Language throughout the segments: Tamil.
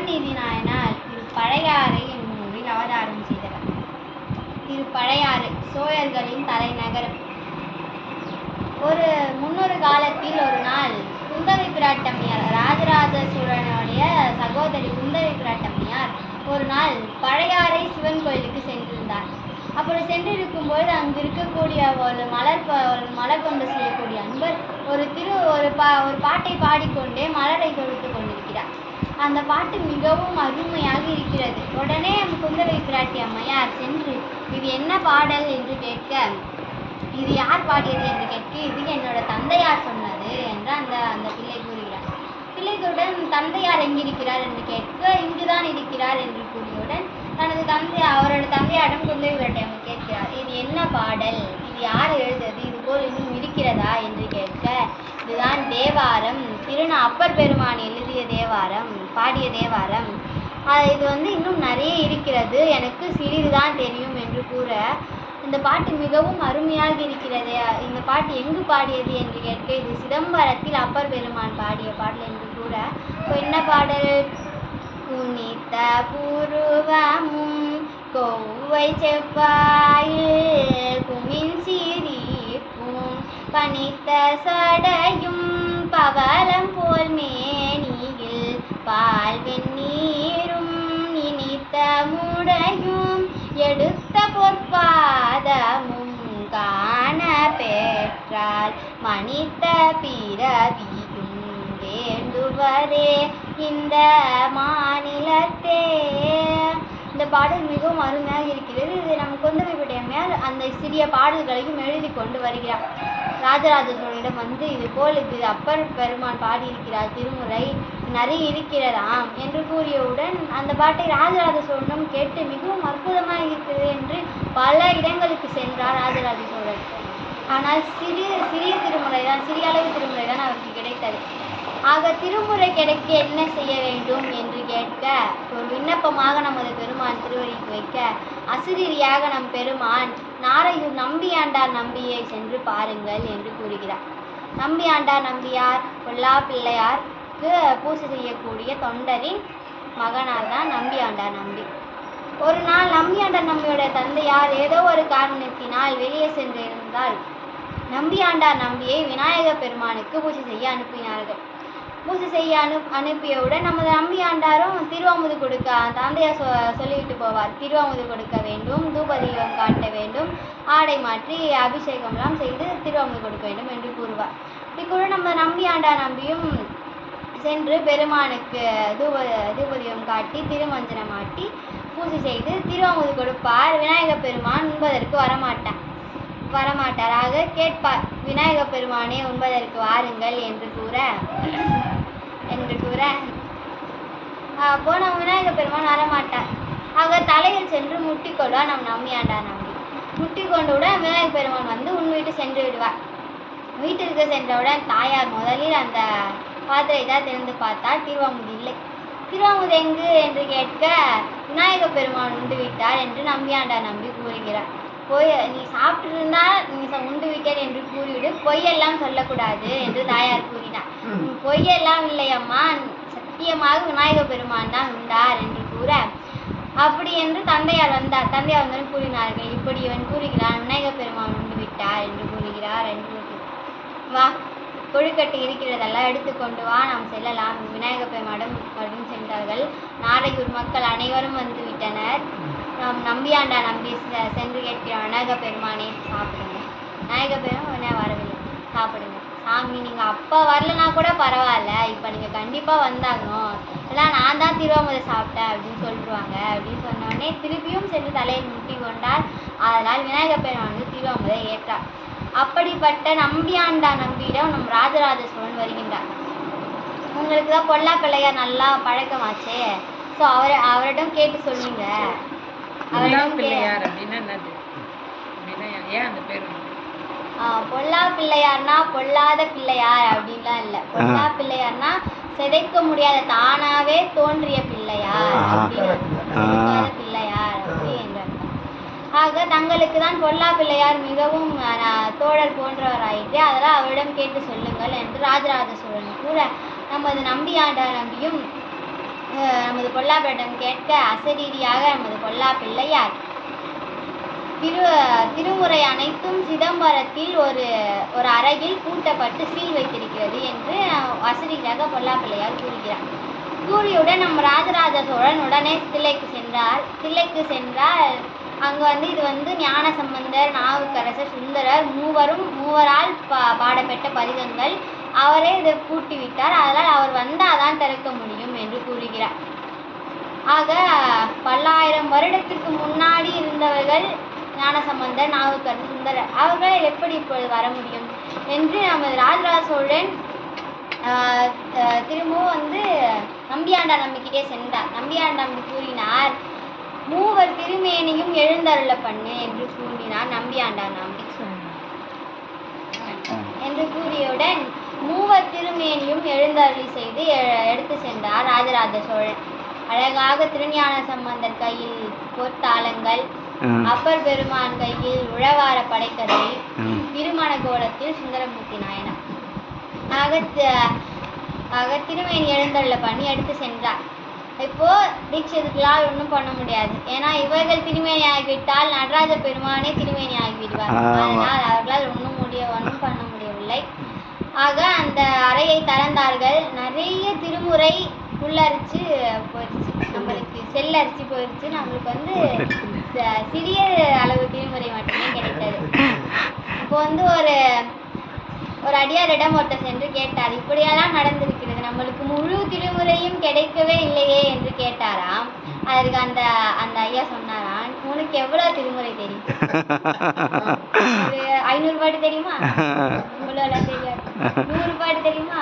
சுரநீதி நாயனார் திரு பழையாறை என்னும் ஊரில் அவதாரம் செய்தவர். திரு பழையாறு சோழர்களின் தலைநகரம். ஒரு முன்னொரு காலத்தில் ஒரு நாள் குந்தவை பிராட்டம்மையார் ராஜராஜ சோழனுடைய சகோதரி குந்தவை பிராட்டம்மையார் ஒரு நாள் பழையாறை சிவன் கோயிலுக்கு சென்றிருந்தார். அப்படி சென்றிருக்கும்போது அங்கு இருக்கக்கூடிய ஒரு மலர் ஒரு மலர் கொண்டு செய்யக்கூடிய அன்பர் ஒரு திரு ஒரு பா ஒரு பாட்டை பாடிக்கொண்டே மலரை தொடுத்து கொண்டு அந்த பாட்டு மிகவும் அருமையாக இருக்கிறது. உடனே குந்தவை பிராட்டி அம்மையார் சென்று இது என்ன பாடல்? என்று கேட்க இது யார் பாடியது? என்று கேட்க இது என்னோட தந்தையார் சொன்னது என்று அந்த அந்த பிள்ளை கூறுகிறார். பிள்ளைகளுடன் தந்தையார் எங்கிருக்கிறார்? என்று கேட்க இங்குதான் இருக்கிறார் என்று கூறியவுடன் தனது தந்தை அவரோட தந்தையாரிடம் குந்தவை விரட்டையம் கேட்கிறார் இது என்ன பாடல்? இது யார் எழுதியது இது போல் இன்னும் இருக்கிறதா? என்று கேட்க இதுதான் தேவாரம். திருநா அப்பர் பெருமான் எழுதிய தேவாரம் பாடிய தேவாரம். இது வந்து இன்னும் நிறைய இருக்கிறது. எனக்கு சிறிதுதான் தெரியும் என்று கூற இந்த பாட்டு மிகவும் அருமையாக இருக்கிறது இந்த பாட்டு எங்கு பாடியது என்று கேட்க இது சிதம்பரத்தில் அப்பர் பெருமான் பாடிய பாடல் என்று கூற இப்போ என்ன பாடல்? புனித பூர்வமும் கொவ்வை செவ்வாயில் குமின் சிரிப்பும் பனித்த சட பவளம் போல் மேனியில் பால் வெந்நீரும் இனித்த முடையும். எடுத்த பொற்பாதமும் காண பெற்றால் மனித பிறவியும் வேண்டுவதே இந்த மாநிலத்தே இந்த பாடல் மிகவும் அருமையாக இருக்கிறது. இது நம் குந்தவை மேல் அந்த சிறிய பாடல்களையும் எழுதி கொண்டு வருகிறார். ராஜராஜ சோழனிடம் வந்து இது போல் இது அப்பர் பெருமான் பாடியிருக்கிறார் திருமுறை நிறைய இருக்கிறதாம் என்று கூறியவுடன் அந்த பாட்டை ராஜராஜ சோழனும் கேட்டு மிகவும் அற்புதமாக இருக்கிறது என்று பல இடங்களுக்கு சென்றார் ராஜராஜ சோழன் ஆனால் சிறிய சிறிய திருமுறை தான் சிறிய அளவு திருமுறை தான் அவருக்கு கிடைத்தது. ஆக திருமுறை கிடைக்க என்ன செய்ய வேண்டும் என்று கேட்க ஒரு விண்ணப்பமாக நமது பெருமான் திருவடிக்கு வைக்க அசிரியாக நம் பெருமான் நாரையூர் நம்பியாண்டார் நம்பியை சென்று பாருங்கள் என்று கூறுகிறார். நம்பியாண்டார் நம்பியார் பொல்லா பிள்ளையாருக்கு பூசை செய்யக்கூடிய தொண்டரின் மகனார் தான் நம்பியாண்டார் நம்பி. ஒரு நாள் நம்பியாண்டார் நம்பியோட தந்தையார் ஏதோ ஒரு காரணத்தினால் வெளியே சென்றிருந்தால் நம்பியாண்டார் நம்பியை விநாயகர் பெருமானுக்கு பூஜை செய்ய அனுப்பினார்கள். பூஜை செய்ய அனு அனுப்பியவுடன் நமது நம்பியாண்டாரும் திருவாமுது கொடுக்க தந்தையார் சொ சொல்லிவிட்டு போவார். திருவாமுது கொடுக்க வேண்டும் தூபதீபம் காட்ட வேண்டும் ஆடை மாற்றி அபிஷேகம்லாம் செய்து திருவாமுது கொடுக்க வேண்டும் என்று கூறுவார். இக்குழு நம்ம நம்பியாண்டார் நம்பியும் சென்று பெருமானுக்கு தூப தூபதீபம் காட்டி திருமஞ்சனம் மாட்டி பூஜை செய்து திருவாமுது கொடுப்பார். விநாயகப் பெருமான் உண்பதற்கு வரமாட்டான் வரமாட்டாராக கேட்பார். விநாயகப் பெருமானே உண்பதற்கு வாருங்கள் என்று கூற என்று கூற அப்போ விநாயகர் பெருமான் வரமாட்டார் ஆக தலையில் சென்று முட்டிக்கொள்வார் நம் நம்பியாண்டார் நம்பி. முட்டி கொண்டவுடன் விநாயகர் பெருமான் வந்து உன் வீட்டு சென்று விடுவார். வீட்டிற்கு சென்றவுடன் தாயார் முதலில் அந்த பாத்திரத்தை திறந்து பார்த்தால் திருவாமுது இல்லை. திருவாமுது எங்கு? என்று கேட்க விநாயகப் பெருமான் உண்டு விட்டார் என்று நம்பியாண்டார் நம்பி கூறுகிறார். பொய் நீ சாப்பிட்டிருந்தா நீ உண்டு விட்டேன் என்று கூறிவிடு. பொய்யெல்லாம் சொல்லக்கூடாது என்று தாயார் கூறினார். "உம், பொய்யெல்லாம் இல்லையம்மா. சத்தியமாக விநாயகப் பெருமான் தான் உண்டார் என்று கூற. அப்படி என்று தந்தையார் வந்தார். தந்தையார் வந்தவுடன் கூறினார்கள் இப்படி இவன் கூறுகிறான் விநாயகப் பெருமான் உண்டு விட்டார் என்று கூறுகிறார் என்று. வா கொழுக்கட்டை இருக்கிறதெல்லாம் எடுத்துக்கொண்டு வா நாம் செல்லலாம். விநாயகப் பெருமானிடம் மறுபடியும் சென்றார்கள். நாரையூர் மக்கள் அனைவரும் வந்து விட்டனர். நம் நம்பியாண்டா நம்பி செ- சென்று கேட்கிற விநாயக பெருமானே சாப்பிடுங்க. விநாயக பெருமான் உடனே வரவில்லை. சாப்பிடுங்க. சாமி நீங்கள் அப்போ வரலனா கூட பரவாயில்ல. இப்போ நீங்கள் கண்டிப்பாக வந்தாகணும். எல்லாம் நான் தான் திருவாமதை சாப்பிட்டேன் அப்படின்னு சொல்லிடுவாங்க அப்படின்னு சொன்னோடனே திருப்பியும் சென்று தலையை முட்டி கொண்டார். அதனால் விநாயக பெருமான் வந்து திருவாமுதை ஏற்றார். அப்படிப்பட்ட நம்பியாண்டா நம்பியிடம் நம் ராஜராஜ சோழன் வருகின்றார். உங்களுக்கு தான் பொல்லா பிள்ளையார் நல்லா பழக்கமாச்சே? ஸோ அவர் அவரிடம் கேட்டு சொல்லுங்கள் பொல்லா பிள்ளையார் அப்படின்னா என்னது? அப்படின்னா ஏன் அந்த பேர் பொல்லா பிள்ளையார்னா பொல்லாத பிள்ளையார் அப்படின்லாம் இல்லை. பொல்லா பிள்ளையார்னா சிதைக்க முடியாத தானாவே தோன்றிய பிள்ளையார் பிள்ளையார் அப்படி என்ற ஆக தங்களுக்கு தான் பொல்லா பிள்ளையார் மிகவும் தோழர் போன்றவராயிற்று. அதனால் அவரிடம் கேட்டு சொல்லுங்கள் என்று ராஜராஜ சோழன் கூற நமது நம்பியாண்டார் நம்பியும் நமது கொல்லாப்பேட்டம் கேட்க அசரீரியாக நமது கொல்லா பிள்ளையார் திரு திருமுறை அனைத்தும் சிதம்பரத்தில் ஒரு ஒரு அறையில் பூட்டப்பட்டு சீல் வைத்திருக்கிறது என்று அசரீரியாக கொல்லா பிள்ளையார் கூறுகிறார். கூறியுடன் நம்ம ராஜராஜ சோழன் உடனே தில்லைக்கு சென்றார். தில்லைக்கு சென்றால் அங்கு வந்து இது வந்து ஞான சம்பந்தர் நாவுக்கரசர் சுந்தரர் மூவரும் மூவரால் பா பாடப்பெற்ற பதிகங்கள். அவரே இதை பூட்டி விட்டார் அதனால் அவர் வந்தால் தான் திறக்க முடியும் என்று கூறுகிறார். ஆக பல்லாயிரம் வருடத்துக்கு முன்னாடி இருந்தவர்கள் ஞானசம்பந்தர் நாவுக்கரசர் சுந்தரர் அவர்கள் எப்படி இப்பொழுது வர முடியும் என்று நமது ராஜராஜ சோழன் திரும்பவும் வந்து நம்பியாண்டார் நம்பிக்கிட்டே சென்றார். நம்பியாண்டார் நம்பி கூறினார் மூவர் திருமேனியும் எழுந்தருள பண்ணு என்று கூறினார் நம்பியாண்டார் நம்பி. என்று கூறியவுடன் மூவர் திருமேனியும் எழுந்தருளி செய்து எடுத்து சென்றார் ராஜராஜ சோழன் அழகாக திருஞான சம்பந்தர் கையில் பொற்தாளங்கள். அப்பர் பெருமான் கையில் உழவார படைக்கதை. திருமண கோலத்தில் சுந்தரமூர்த்தி நாயனார் ஆக த- ஆக திருமேனி எழுந்தருள பண்ணி எடுத்து சென்றார் இப்போ தீட்சிதுக்கெல்லாம் ஒன்றும் பண்ண முடியாது ஏன்னா இவர்கள் திருமேனி ஆகிவிட்டால் நடராஜ பெருமானே திருமேனி ஆகிவிடுவார். அதனால் அவர்களால் ஒன்றும் முடிய ஒன்றும் பண்ண முடியவில்லை ஆக அந்த அறையை திறந்தார்கள். நிறைய திருமுறை உள்ளரிச்சு போயிடுச்சு நம்மளுக்கு செல்லரிச்சு போயிடுச்சு நம்மளுக்கு வந்து சிறிய அளவு திருமுறை மட்டுமே கிடைத்தது. இப்போ வந்து ஒரு ஒரு அடியாரிடம் ஒருத்தர் சென்று கேட்டார் இப்படியெல்லாம் நடந்திருக்கிறது. நம்மளுக்கு முழு திருமுறையும் கிடைக்கவே இல்லையே என்று கேட்டாராம். அதற்கு அந்த அந்த ஐயா சொன்னாராம் உனக்கு எவ்வளவு திருமுறை தெரியும்? ஐநூறு பாட்டு தெரியுமா? இவ்வளோ தெரியாது. நூறு பாட்டு தெரியுமா?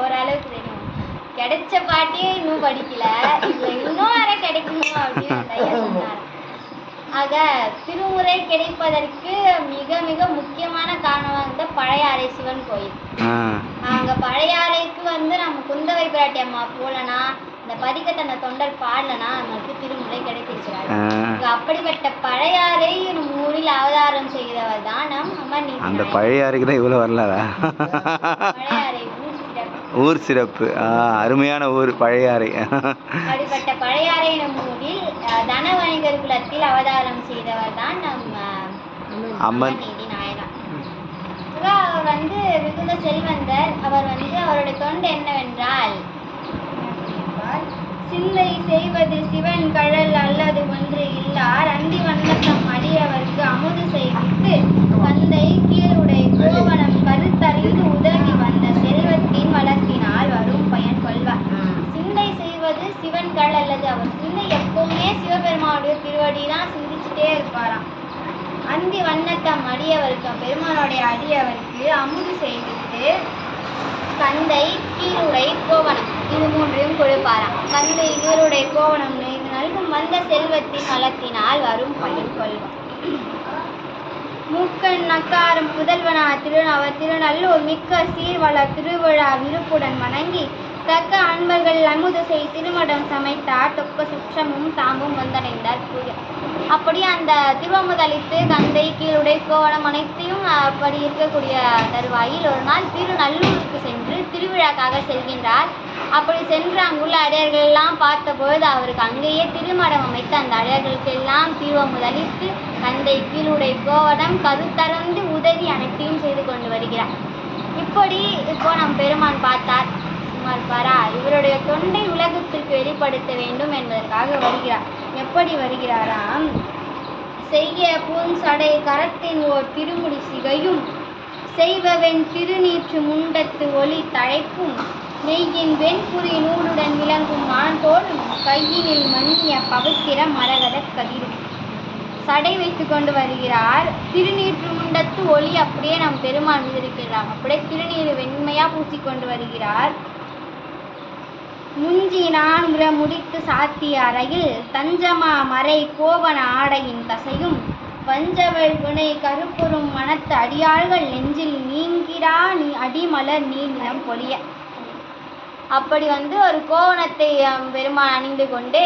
ஓரளவுக்கு தெரியும். கிடைச்ச பாட்டையே இன்னும் படிக்கல. இன்னும் வேற கிடைக்கணும் அப்படின்னு ஆக திருமுறை கிடைப்பதற்கு மிக மிக முக்கியமான காரணமாக இருந்த பழையாறை சிவன் கோயில். அங்க பழையாறைக்கு வந்து நம்ம குந்தவை பிராட்டி அம்மா போலனா இந்த பதிக்கத்தை அந்த தொண்டர் பாடலனா நமக்கு திருமுறை கிடைத்திருக்கிறார் அப்படிப்பட்ட பழையாறை நம் ஊரில் அவதாரம் செய்தவர் தான் நம் அம்மா நீதி அந்த பழைய அறைக்கு தான் இவ்வளோ பழையாறை ஊர் சிறப்பு. அருமையான ஊர் பழைய அறை அப்படிப்பட்ட பழையாறை எனும் ஊரில் தன வணிகர் குலத்தில் அவதாரம் செய்தவர் தான் நம் அம்மன் அவர் வந்து மிகுந்த செல்வந்தர். அவர் வந்து அவருடைய தொண்டு என்னவென்றால் சிந்தை செய்வது சிவன் கழல் அல்லது ஒன்று இல்லார். அந்தி வண்ணத்தம் அடியவர்க்கு அமுது செய்வித்து தந்தை கீழுடை கோவணம் கருத்தறிந்து உதவி வந்த செல்வத்தின் வளர்த்தினால் வரும் பயன் கொள்வார். சிந்தை செய்வது சிவன் கள் அல்லது அவர் சிந்தை எப்பவுமே சிவபெருமானுடைய திருவடி தான் சிந்திச்சுட்டே இருப்பாராம். அந்தி வண்ணத்தம் அடியவருக்கு பெருமானுடைய அடியவருக்கு அமுது செய்வித்து கந்தை கீழுடை கோவணம் இது மூன்றையும் கொடுப்பாராம். கந்தை இவருடைய கோவணம் நல்கும் வந்த செல்வத்தின் வளத்தினால் வரும் பயன் கொள்வார் மூக்கன் நக்காரம் புதல்வனா திருநவர் திருநல்லூர் மிக்க சீர்வள திருவிழா விருப்புடன் வணங்கி தக்க அன்பர்கள் அமுது செய் திருமடம் சமைத்தார் தொக்க சுற்றமும் தாமும் வந்தடைந்தார் கூறிய அப்படி அந்த திருவமுதளித்து கந்தை கீழுடை கோவணம் அனைத்தையும் அப்படி இருக்கக்கூடிய தருவாயில் ஒரு நாள் திருநல்லூருக்கு சென்று திருவிழாக்காக செல்கின்றார். அப்படி சென்று அங்குள்ள அடையர்கள் எல்லாம் பார்த்தபொழுது அவருக்கு அங்கேயே திருமடம் அமைத்து அந்த அடையர்களுக்கெல்லாம் திருவமுதலித்து திருவமுதளித்து கந்தை கீழுடை கோவடம் கருத்தரந்து உதவி அனைத்தையும் செய்து கொண்டு வருகிறார். இப்படி இப்போ நம் பெருமான் பார்த்தார். சும்மா இருப்பாரா இவருடைய தொண்டை உலகத்திற்கு வெளிப்படுத்த வேண்டும் என்பதற்காக வருகிறார். எப்படி வருகிறாராம்? செய்ய பூஞ்சடை கரத்தின் ஓர் திருமுடி சிகையும் செய்பவன் திருநீற்று முண்டத்து ஒளி தழைப்பும் நெய்யின் வெண்புரி நூலுடன் விளங்கும் மான்தோளும் கையினில் மண்ணிய பவித்திர மரகத கதிரும். சடை வைத்து கொண்டு வருகிறார். திருநீற்று முண்டத்து ஒளி அப்படியே நம் பெருமான் மீது இருக்கிறார். அப்படியே திருநீர் வெண்மையா பூசிக்கொண்டு வருகிறார். முஞ்சி நான்குற முடித்து சாத்திய அறையில் தஞ்சமா மறை கோவண ஆடையின் தசையும் வஞ்சவள் வினை கருப்புறும் மனத்து அடியாள்கள் நெஞ்சில் நீங்கிறா நீ அடிமலர் நீர்நிலம் பொழிய. அப்படி வந்து ஒரு கோவணத்தை பெருமான் அணிந்து கொண்டு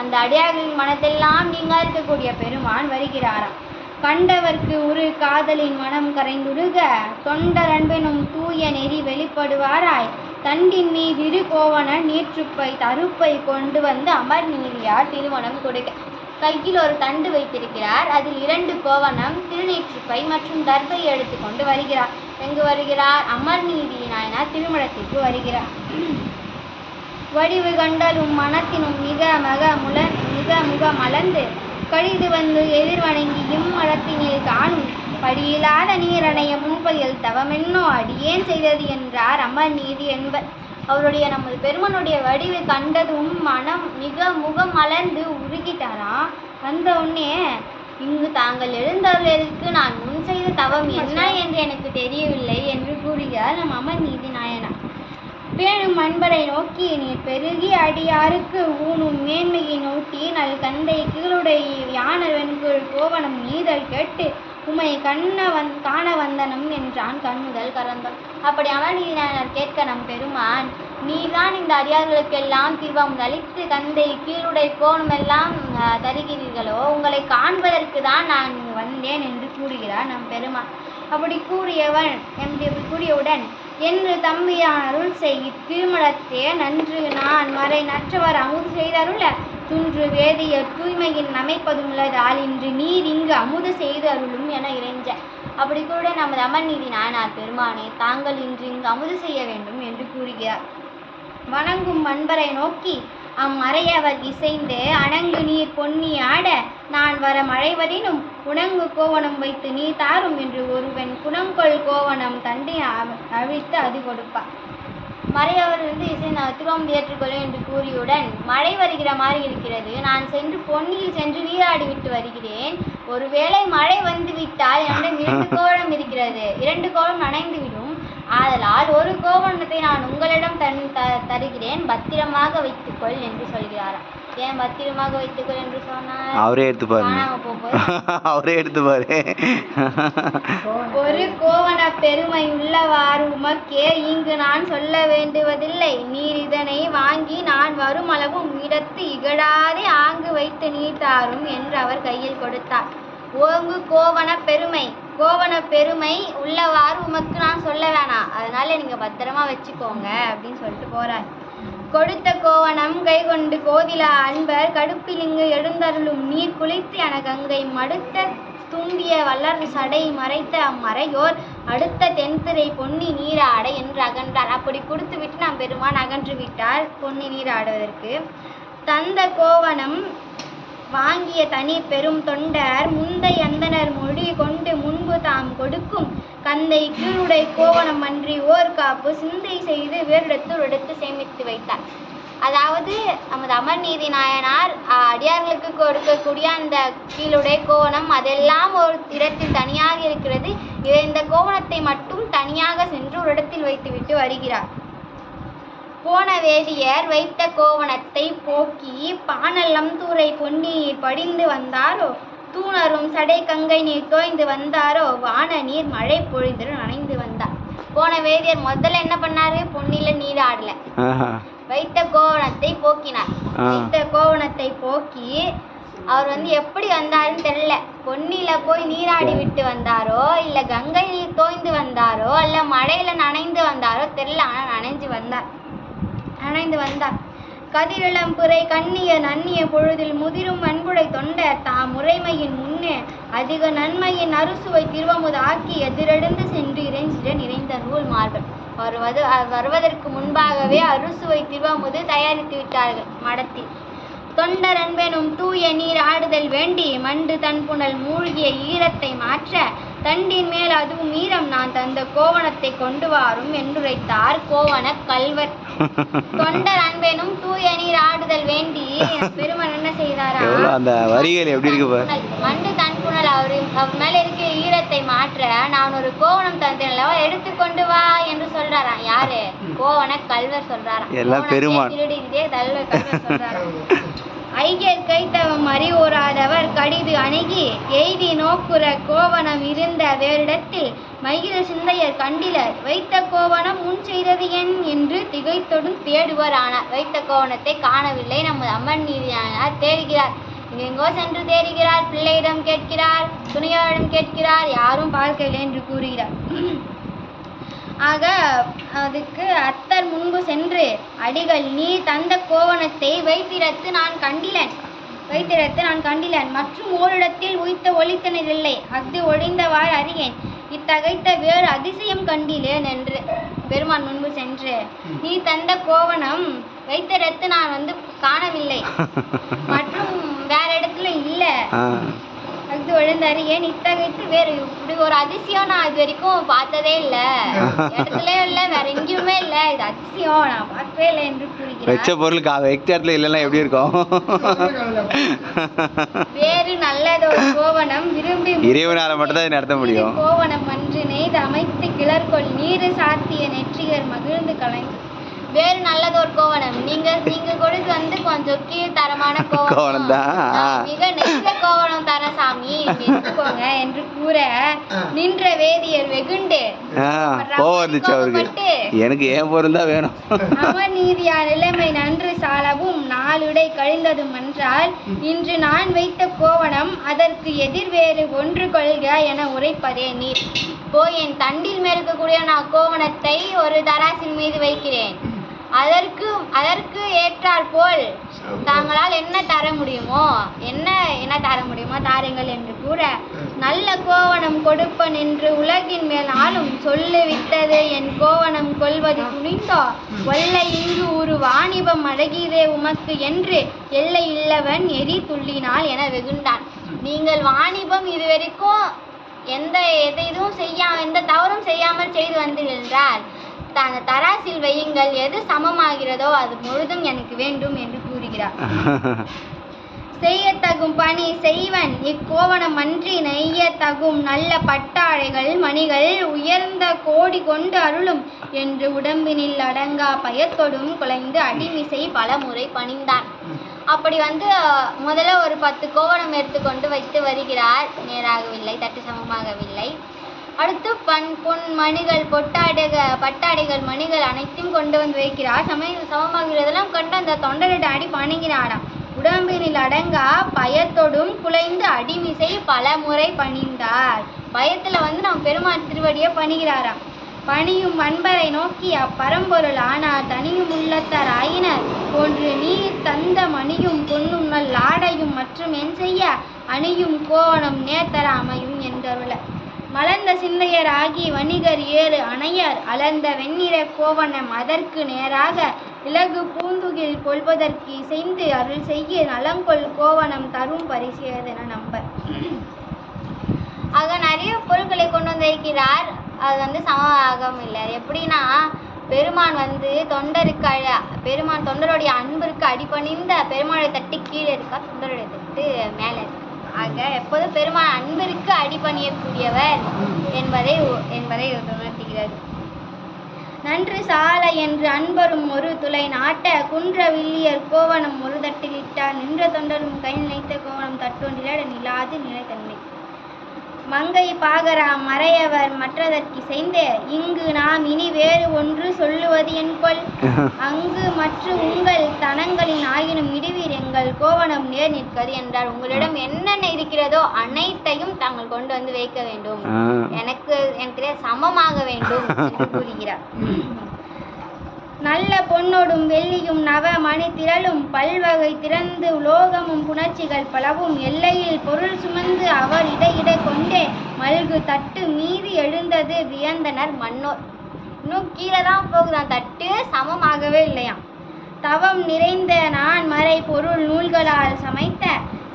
அந்த அடியார்களின் மனத்தெல்லாம் நீங்க இருக்கக்கூடிய பெருமான் வருகிறாராம். கண்டவர்க்கு உரு காதலின் மனம் கரைந்துருக தொண்டர் அன்பெனும் தூய நெறி வெளிப்படுவாராய். தண்டின் மீதிரு கோவன நீற்றுப்பை தருப்பை கொண்டு வந்து அமர் நீரியார் திருமணம் கொடுக்க. கையில் ஒரு தண்டு வைத்திருக்கிறார். அதில் இரண்டு கோவணம் திருநீற்றுப்பை மற்றும் தர்பை எடுத்துக்கொண்டு வருகிறார். எங்கு வருகிறார்? அமர் நீதி நாயனார் திருமணத்திற்கு வருகிறார். வடிவு கண்டலும் மனத்தினும் மிக மக முல மிக முக மலர்ந்து கழிது வந்து எதிர்வணங்கியும் இம்மடத்தினில் காணும். படியிலாத நீரணைய முன்பதில் தவமென்னோ அடியேன் செய்தது என்றார் அமர் நீதி என்பர். அவருடைய நமது பெருமனுடைய வடிவை கண்டதும் மனம் மிக முகம் மலர்ந்து உருகிட்டாராம் வந்த உடனே இங்கு தாங்கள் எழுந்தவர்களுக்கு நான் முன் செய்த தவம் என்ன என்று எனக்கு தெரியவில்லை என்று கூறுகிறார் நம் அமர் நீதி நாயனா. பேணும் அன்பரை நோக்கி நீர் பெருகி அடியாருக்கு ஊனும் மேன்மையை நோக்கி நல் கந்தை கீழுடை யானர் வெண்குள் நீதல் கேட்டு உமை கண்ண வந் காண வந்தனம் என்றான் கண்முதல் கரந்தன். அப்படி அமர்நீதினார் கேட்க நம் பெருமான். நீதான் இந்த அடியார்களுக்கெல்லாம் தீபம் அளித்து கந்தை கீழுடை கோணமெல்லாம் தருகிறீர்களோ? உங்களை காண்பதற்கு தான் நான் வந்தேன் என்று கூறுகிறார் நம் பெருமான். அப்படி கூறியவன் என்று கூறியவுடன் என்று தம்பியான் அருள் செய் திருமணத்தே நன்று. நான் மறை நற்றவர் அமுது செய்தருள துன்று வேதியர் தூய்மையின் அமைப்பதுள்ளதால் இன்று நீர் இங்கு அமுது செய்து அருளும் என இறைஞ்ச. அப்படி கூட நமது அமர்நீதி நாயனார் பெருமானே தாங்கள் இன்று இங்கு அமுது செய்ய வேண்டும் என்று கூறுகிறார். வணங்கும் அன்பரை நோக்கி அம்மறையவர் இசைந்து அணங்கு நீர் பொன்னி ஆட நான் வர மழைவரினும் உணங்கு கோவணம் வைத்து நீ தாரும் என்று ஒருவன் குணங்கொள் கோவணம் தண்டி அழித்து அது கொடுப்பார். மறையவர் வந்து இசை நான் திருவம் ஏற்றுக்கொள்ளும் என்று கூறியுடன் மழை வருகிற மாதிரி இருக்கிறது. நான் சென்று பொன்னியில் சென்று நீராடி விட்டு வருகிறேன். ஒருவேளை மழை வந்து விட்டால் என்னிடம் இரண்டு கோவணம் இருக்கிறது. இரண்டு கோலம் நனைந்து விடும். ஆதலால் ஒரு கோவணத்தை நான் உங்களிடம் தன் த தருகிறேன் பத்திரமாக வைத்துக்கொள் என்று சொல்கிறாராம் ஏன் பத்திரமாக வைத்துக்கொள் என்று சொன்னார்? அவரே எடுத்து பாருங்க. காணாம போகும்போது. அவரே எடுத்து பாரு. ஒரு கோவண பெருமை உள்ளவாறு உமக்கே இங்கு நான் சொல்ல வேண்டுவதில்லை. நீர் இதனை வாங்கி நான் வரும் அளவும் இடத்து இகழாதே ஆங்கு வைத்து நீர் தாரும் என்று அவர் கையில் கொடுத்தார். ஓங்கு கோவண பெருமை. கோவண பெருமை உள்ளவாறு உமக்கு நான் சொல்ல வேணாம். அதனால நீங்கள் பத்திரமா வச்சுக்கோங்க அப்படின்னு சொல்லிட்டு போறார். கொடுத்த கோவணம் கைகொண்டு கோதில அன்பர் கடுப்பிலிங்கு எழுந்தருளும் நீர் குளித்து என கங்கை மடுத்த தும்பிய வளர் சடை மறைத்த அம்மறையோர் அடுத்த தென்திரை பொன்னி நீராட என்று அகன்றார். அப்படி கொடுத்து விட்டு நாம் பெருமான் அகன்று விட்டார் பொன்னி நீராடுவதற்கு தந்த கோவணம் வாங்கிய தனி பெரும் தொண்டர் முந்தை அந்தனர் மொழி கொண்டு முன்பு தாம் கொடுக்கும் கந்தை கீழுடை கோவணம் அன்றி ஓர் காப்பு சிந்தை செய்து வேறிடத்தில் எடுத்து சேமித்து வைத்தார். அதாவது நமது அமர்நீதி நாயனார் அடியார்களுக்கு கொடுக்கக்கூடிய அந்த கீழுடை கோவணம் அதெல்லாம் ஒரு இடத்தில் தனியாக இருக்கிறது. இந்த கோவணத்தை மட்டும் தனியாக சென்று ஒரு இடத்தில் வைத்துவிட்டு வருகிறார். போன வேதியர் வைத்த கோவணத்தை போக்கி பானல்லம் தூரை பொன்னீர் படிந்து வந்தாரோ? தூணரும் சடை கங்கை நீர் தோய்ந்து வந்தாரோ? வான நீர் மழை பொழிந்து நனைந்து வந்தார். போன வேதியர் முதல்ல என்ன பண்ணாரு? பொன்னில நீர் ஆடல. ஆஹா. வைத்த கோவணத்தை போக்கினார். வைத்த கோவணத்தை போக்கி அவர் வந்து எப்படி வந்தாருன்னு தெரியல. பொன்னில போய் நீராடி விட்டு வந்தாரோ? இல்ல கங்கை நீர் தோய்ந்து வந்தாரோ? இல்ல மழையில நனைந்து வந்தாரோ? தெரியல. ஆனா நனைஞ்சு வந்தார். நனைந்து வந்தார். கதிரிளம்புரை கண்ணிய நன்னிய பொழுதில் முதிரும் அன்புடை தொண்டர் தாம் முறைமையின் முன்னே அதிக நன்மையின் அறுசுவை திருவமுது ஆக்கி எதிரெடுந்து சென்று இறைஞ்சிட நிறைந்த நூல் மார்பல் வருவது வருவதற்கு முன்பாகவே அறுசுவை திருவமுது தயாரித்து விட்டார்கள் மடத்தில் தொண்டர் அன்பெனும் தூய நீர் ஆடுதல் வேண்டி மண்டு தன்புணல் மூழ்கிய ஈரத்தை மாற்ற தண்டின் மேல் அதுவும் ஈரம் நான் தந்த கோவணத்தை கொண்டு வாரும் என்றுரைத்தார் கோவண கல்வர் தொண்டர் அன்பெனும் தூய நீர் ஆடுதல் வேண்டி பெருமன் என்ன செய்தாரா? அந்த வரிகள் எப்படி இருக்கு மண்டு தன் புனல் அவர் அவர் மேல இருக்கிற ஈரத்தை மாற்ற நான் ஒரு கோவணம் தந்தேன். அல்லவா எடுத்துக்கொண்டு வா என்று சொல்றாராம். யாரு? கோவண கல்வர் சொல்றாராம். எல்லாம் பெருமாள். திருடிக்கிட்டே கல்வர் கல்வர் சொல்றாராம். ஐயர் கைத்தவம் அறிவோராதவர் கடிது அணுகி எய்தி நோக்குற கோவணம் இருந்த வேறிடத்தில் மகிழ சிந்தையர் கண்டிலர் வைத்த கோவணம் முன் செய்தது என் என்று திகைத்தொடும் தேடுவர் ஆனார். வைத்த கோவணத்தை காணவில்லை நமது அம்மன் நீதியானார் தேடுகிறார். எங்கெங்கோ சென்று தேடுகிறார் பிள்ளையிடம் கேட்கிறார் துணையாரிடம் கேட்கிறார் யாரும் பார்க்கவில்லை என்று கூறுகிறார். ஆக அதுக்கு அத்தர் முன்பு சென்று அடிகள் நீ தந்த கோவணத்தை வைத்திடத்து நான் கண்டிலன். வைத்திடத்து நான் கண்டிலன். மற்றும் ஓரிடத்தில் உய்த்த ஒளித்தனில்லை அஃது ஒழிந்தவாறு அறியேன். இத்தகைத்த வேறு அதிசயம் கண்டிலேன் என்று பெருமான் முன்பு சென்று நீ தந்த கோவணம் வைத்திடத்து நான் வந்து காணவில்லை. மற்றும் வேற இடத்துல இல்ல. ஒழுந்தாரு ஏன் இத்தகைத்து வேறு? இப்படி ஒரு அதிசயம் நான் இது வரைக்கும் பார்த்ததே இல்ல. இடத்துலயே இல்ல வேற எங்கேயுமே இல்ல. இது அதிசயம். நான் பார்த்ததே இல்லை என்று வச்ச கூறுகிறார். பொருள் கா வைத்த இடத்துல இல்லைன்னா எப்படி இருக்கும்? வேறு நல்லதொரு கோவணம். விரும்பி இறைவனால மட்டும்தான் இதை நடத்த முடியும். கோவணம் அன்று நெய்து அமைத்து கிளர்கொள். நீரு சாத்திய நெற்றியர் மகிழ்ந்து கலைந்து வேறு நல்லதொரு கோவணம். நீங்க நீங்க கொடுத்து வந்து கொஞ்சம் கீழ்த்தரமான கோவணம். கோவணம்தான். நான் மிக நெய்த கோவணம் தர சாமி. எடுத்துக்கோங்க என்று கூற நின்ற வேதியர் வெகுண்டு. கோவம் வந்துச்சு அவருக்கு. எனக்கு ஏன் பொருள் தான் வேணும்? அமர்நீதியா நிலைமை நன்று சாலவும் நாளுடை கழிந்ததும் என்றால் இன்று நான் வைத்த கோவணம் அதற்கு எதிர் வேறு ஒன்று கொள்க என உரைப்பதே நீர். போய் என் தண்டில் மேல் இருக்கக்கூடிய நான் கோவணத்தை ஒரு தராசின் மீது வைக்கிறேன். அதற்கு அதற்கு ஏற்றாற் போல் தாங்களால் என்ன தர முடியுமோ என்ன என்ன தர முடியுமோ தாருங்கள் என்று கூற நல்ல கோவணம் கொடுப்பன் என்று உலகின் மேல் ஆளும் சொல்லு விட்டது என் கோவணம் கொள்வது துணிந்தோ? வல்ல இங்கு ஒரு வாணிபம் அழகியதே உமக்கு என்று எல்லை இல்லவன் எரி துள்ளினாள் என வெகுண்டான். நீங்கள் வாணிபம் இதுவரைக்கும் எந்த எந்த இதுவும் செய்யாம எந்த தவறும் செய்யாமல் செய்து வந்தீர்கள் என்றால் த- தராசில் வையுங்கள். எது சமமாகிறதோ அது முழுதும் எனக்கு வேண்டும் என்று கூறுகிறார். செய்யத்தகும் பணி செய்வன். இக்கோவணம் அன்றி நெய்ய தகும் நல்ல பட்டாடைகள் மணிகள் உயர்ந்த கோடி கொண்டு அருளும் என்று உடம்பினில் அடங்கா பயத்தொடும் குலைந்து அடிமிசை பலமுறை பணிந்தான். அப்படி வந்து முதல்ல ஒரு பத்து கோவணம் எடுத்துக்கொண்டு வைத்து வருகிறார். நேராகவில்லை தட்டு சமமாகவில்லை. அடுத்து பண் பொன் மணிகள் பொட்டாடைக பட்டாடைகள் மணிகள் அனைத்தையும் கொண்டு வந்து வைக்கிறார். சமயம் சமமாகிறதெல்லாம் கண்டு அந்த தொண்டரிடம் அடி பணிகிறாராம் உடம்பினில் அடங்கா பயத்தொடும் குலைந்து அடிமிசை பல முறை பணிந்தார். பயத்தில் வந்து நாம் பெருமாள் திருவடியை பணிகிறாராம். பணியும் அன்பரை நோக்கி அப்பரம்பொருள் ஆனார். தனியும் உள்ளத்தார் ஆயினர். போன்று நீர் தந்த மணியும் பொன்னும் நல் ஆடையும் மற்றும் என் செய்ய அணியும் கோவணம் நேர்த்தர அமையும் என்றருள. மலர்ந்த சிந்தையர் ஆகி வணிகர் ஏறு அணையர் அலர்ந்த வெண்ணிற கோவணம் அதற்கு நேராக இலகு பூந்துகில் கொள்வதற்கு இசைந்து அருள் செய்ய நலங்கொள் கோவணம் தரும் பரிசேதன நம்பர். ஆக நிறைய பொருட்களை கொண்டு வந்திருக்கிறார் அது வந்து சமமாகவும் இல்லை. எப்படின்னா பெருமான் வந்து தொண்டருக்கு அழ பெருமான் தொண்டருடைய அன்பிற்கு அடிபணிந்த பெருமாளை தட்டி கீழே இருக்கா? தொண்டருடைய தட்டு மேலே இருக்கு? ஆக எப்போதும் பெருமான் அன்பிற்கு அடிபணியக்கூடியவர் என்பதை என்பதை உணர்த்துகிறது நன்று சால என்று அன்பரும் ஒரு துளை நாட்ட குன்ற வில்லியர் கோவணம் ஒரு தட்டில் இட்டார். நின்ற தொண்டரும் கை நினைத்த கோவணம் தட்டொன்றிலட நிலாது நிலைத்தன்மை. மங்கை பாகரா மறையவர் மற்றதற்கு செய்து இங்கு நாம் இனி வேறு ஒன்று சொல்லுவது என்கொல் அங்கு மற்ற உங்கள் தனங்களின் ஆயினும் இடுவீர் எங்கள் கோவணம் நேர் நிற்கது என்றார் உங்களிடம் என்னென்ன இருக்கிறதோ அனைத்தையும் தாங்கள் கொண்டு வந்து வைக்க வேண்டும். எனக்கு எனக்கு சமமாக வேண்டும் கூறுகிறார். நல்ல பொன்னொடும் வெள்ளியும் நவ மணி திரளும் பல்வகை திறந்து உலோகமும் புணர்ச்சிகள் பலவும் எல்லையில் பொருள் சுமந்து அவர் இடையிட கொண்டே மல்கு தட்டு மீறி எழுந்தது வியந்தனர் மன்னோர். இன்னும் கீழே தான் போகுதாம் தட்டு சமமாகவே இல்லையாம். தவம் நிறைந்த நான் மறை பொருள் நூல்களால் சமைத்த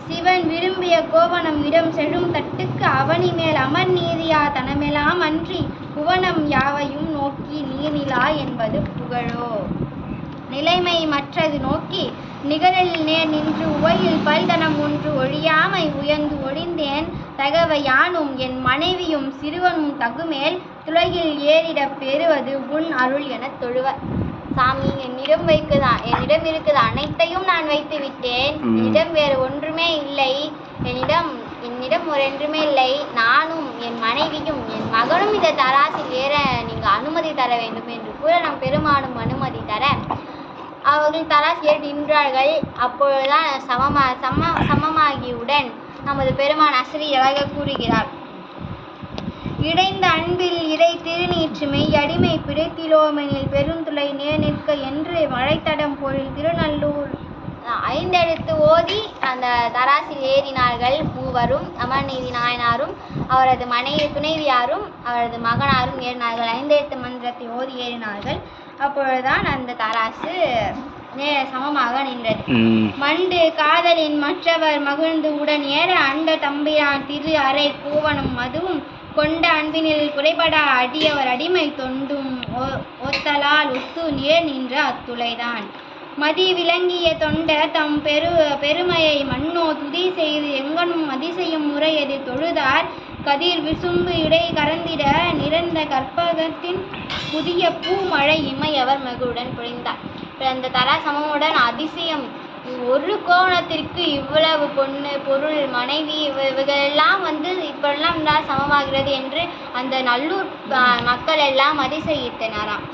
சிவன் விரும்பிய கோவணம் இடம் செழும் தட்டுக்கு அவனி மேல் அமர் நீதியா தனமெலாம் அன்றி புவனம் யாவையும் நோக்கி நீரிலா என்பது புகழோ? நிலைமை மற்றது நோக்கி நிகழில் நேர் நின்று உவையில் பல்தனம் ஒன்று ஒழியாமை உயர்ந்து ஒழிந்தேன் தகவ யானும் என் மனைவியும் சிறுவனும் தகுமேல் துலகில் ஏறிடப் பெறுவது உன் அருள் எனத் தொழுவர் சாமி என்னிடம் வைக்குதா என்னிடம் இருக்குது? அனைத்தையும் நான் வைத்து விட்டேன். என்னிடம் வேறு ஒன்றுமே இல்லை. என்னிடம் என்னிடம் ஒரு ஒன்றுமே இல்லை. நானும் என் மனைவியும் என் மகனும் இந்த தராசில் ஏற நீங்க அனுமதி தர வேண்டும் என்று கூற நம் பெருமானும் அனுமதி தர. அவர்கள் தராசியர் நின்றார்கள். அப்பொழுதுதான் சமமா சம சமமாகியுடன் நமது பெருமான் அசரி அழக கூறுகிறார். இடைந்த அன்பில் இறை திருநீற்றுமை அடிமை பிடித்திலோமெனில் பெருந்துளை நேர் நிற்க என்று மழைத்தடம் பொருள் திருநல்லூர். ஐந்தெழுத்து ஓதி அந்த தராசில் ஏறினார்கள் மூவரும் அமர்நீதி நாயனாரும் அவரது மனைவி துணைவியாரும் அவரது மகனாரும் ஏறினார்கள். ஐந்தெழுத்து மன்றத்தை ஓதி ஏறினார்கள். அப்பொழுதுதான் அந்த தராசு நே சமமாக நின்றது. மண்டு காதலின் மற்றவர் மகிழ்ந்து உடன் ஏற அண்ட தம்பிரான் திரு அறை பூவனும் மதுவும் கொண்ட அன்பினில் குறைபட அடியவர் அடிமை தொண்டும். ஒத்தலால் ஒத்து நேர் நின்ற அத்துளைதான். மதி விளங்கிய தொண்ட தம் பெரு பெருமையை மண்ணோ துதி செய்து எங்கனும் அதிசயம் முறையது தொழுதார். கதிர் விசும்பு இடை கறந்திட நிறந்த கற்பகத்தின் புதிய பூமழை இமையவர் மகிழுடன் பொழிந்தார். இப்ப அந்த தராசமமுடன் அதிசயம் ஒரு கோணத்திற்கு இவ்வளவு பொண்ணு பொருள் மனைவி இவ- இவர்களெல்லாம் வந்து இப்பெல்லாம் தான் சமமாகிறது என்று அந்த நல்லூர் மக்கள் எல்லாம் அதிசயித்தனராம்.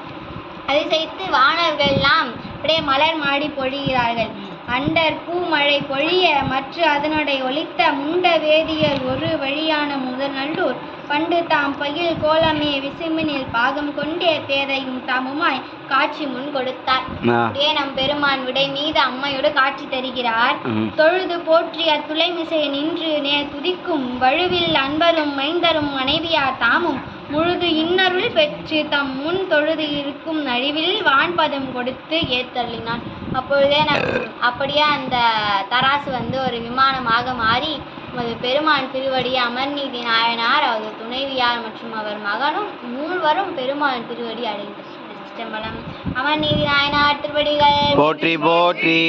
அதிசயித்து வானவர்கள் எல்லாம் அப்படியே மலர் மாடி பொழிகிறார்கள். அண்டர் பூமழை பொழிய மற்ற அதனுடைய ஒலித்த முண்ட வேதியர் ஒரு வழியாக முதல் நல்லூர் பண்டு தாம் பயில் கோலமே விசும்பினில் பாகம் கொண்டே பேதையும் தாமுமாய் காட்சி முன் கொடுத்தார். அப்படியே நம் பெருமான் விடை மீது அம்மையோடு காட்சி தருகிறார். தொழுது போற்றி அத்துளை மிசைய நின்று நே துதிக்கும் வழுவில் அன்பரும் மைந்தரும் மனைவியார் தாமும் முழுது இன்னருள் பெற்று தம் முன் தொழுது இருக்கும் நழிவில் வான்பதம் கொடுத்து ஏத்தள்ளினான். அப்பொழுதே நம் அப்படியே அந்த தராசு வந்து ஒரு விமானமாக மாறி நமது பெருமான் திருவடி அமர்நீதி நாயனார் அவரது துணைவியார் மற்றும் அவர் மகனும் மூல்வரும் பெருமான் திருவடி அடைந்தார் அமர்நீதி நாயனார் திருவடிகள். போற்றி போற்றி.